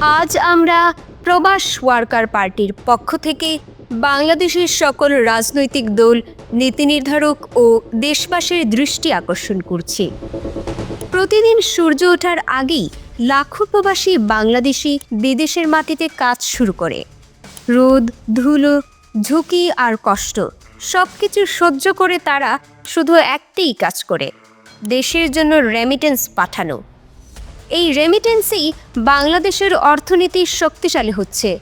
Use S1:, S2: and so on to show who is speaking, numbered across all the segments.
S1: আজ আমরা প্রবাস ওয়ার্কার পার্টির পক্ষ থেকে বাংলাদেশের সকল রাজনৈতিক দল নীতি নির্ধারক ও দেশবাসীর দৃষ্টি আকর্ষণ করছি। প্রতিদিন সূর্য ওঠার আগেই লাখো প্রবাসী বাংলাদেশি বিদেশের মাটিতে কাজ শুরু করে। রোদ, ধুলো, ঝুঁকি আর কষ্ট সব কিছু সহ্য করে তারা শুধু একটাই কাজ করে, দেশের জন্য রেমিটেন্স পাঠানো। এই রেমিটেন্সেই বাংলাদেশের অর্থনীতি শক্তিশালী হচ্ছে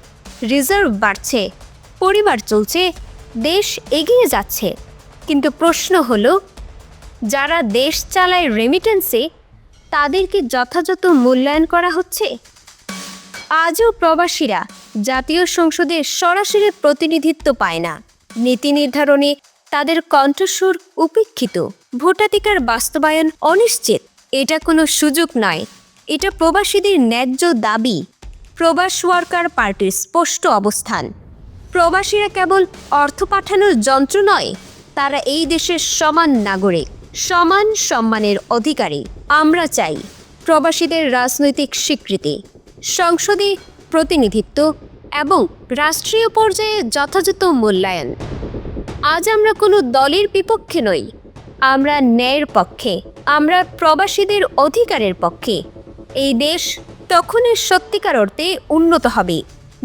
S1: রিজার্ভ বাড়ছে, পরিবার চলছে, দেশ এগিয়ে যাচ্ছে। কিন্তু প্রশ্ন হলো, যারা দেশ চালায় রেমিটেন্সে তাদেরকে যথাযথ মূল্যায়ন করা হচ্ছে? আজও প্রবাসীরা জাতীয় সংসদে সরাসরি প্রতিনিধিত্ব পায় না। নীতি নির্ধারণে তাদের কণ্ঠস্বর উপেক্ষিত। ভোটাধিকার বাস্তবায়ন অনিশ্চিত। এটা কোনো সুযোগ নয়। এটা প্রবাসীদের ন্যায্য দাবি। প্রবাস ওয়ার্কার পার্টির স্পষ্ট অবস্থান। প্রবাসীরা কেবল অর্থ পাঠানোর যন্ত্র নয়, তারা এই দেশের সমান নাগরিক, সমান সম্মানের অধিকারী। আমরা চাই প্রবাসীদের রাজনৈতিক স্বীকৃতি, সংসদে প্রতিনিধিত্ব এবং রাষ্ট্রীয় পর্যায়ে যথাযথ মূল্যায়ন। আজ আমরা কোনো দলের বিপক্ষে নই, আমরা ন্যায়ের পক্ষে, আমরা প্রবাসীদের অধিকারের পক্ষে। এই দেশ তখনই সত্যিকার অর্থে উন্নত হবে।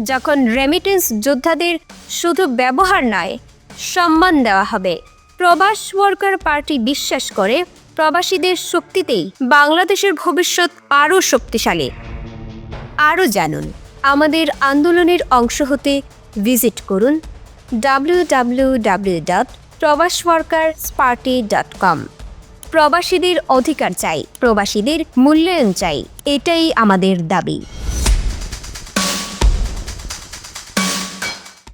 S1: যখন রেমিটেন্স যোদ্ধাদের শুধু ব্যবহার নয়, সম্মান দেওয়া হবে। প্রবাস ওয়ার্কার পার্টি বিশ্বাস করে প্রবাসীদের শক্তিতেই বাংলাদেশের ভবিষ্যৎ আরও শক্তিশালী। আরও জানুন, আমাদের আন্দোলনের অংশ হতে ভিজিট করুন W W W dot Probash workers party dot com প্রবাসীদের অধিকার চাই প্রবাসীদের মূল্যায়ন চাই এটাই আমাদের দাবি।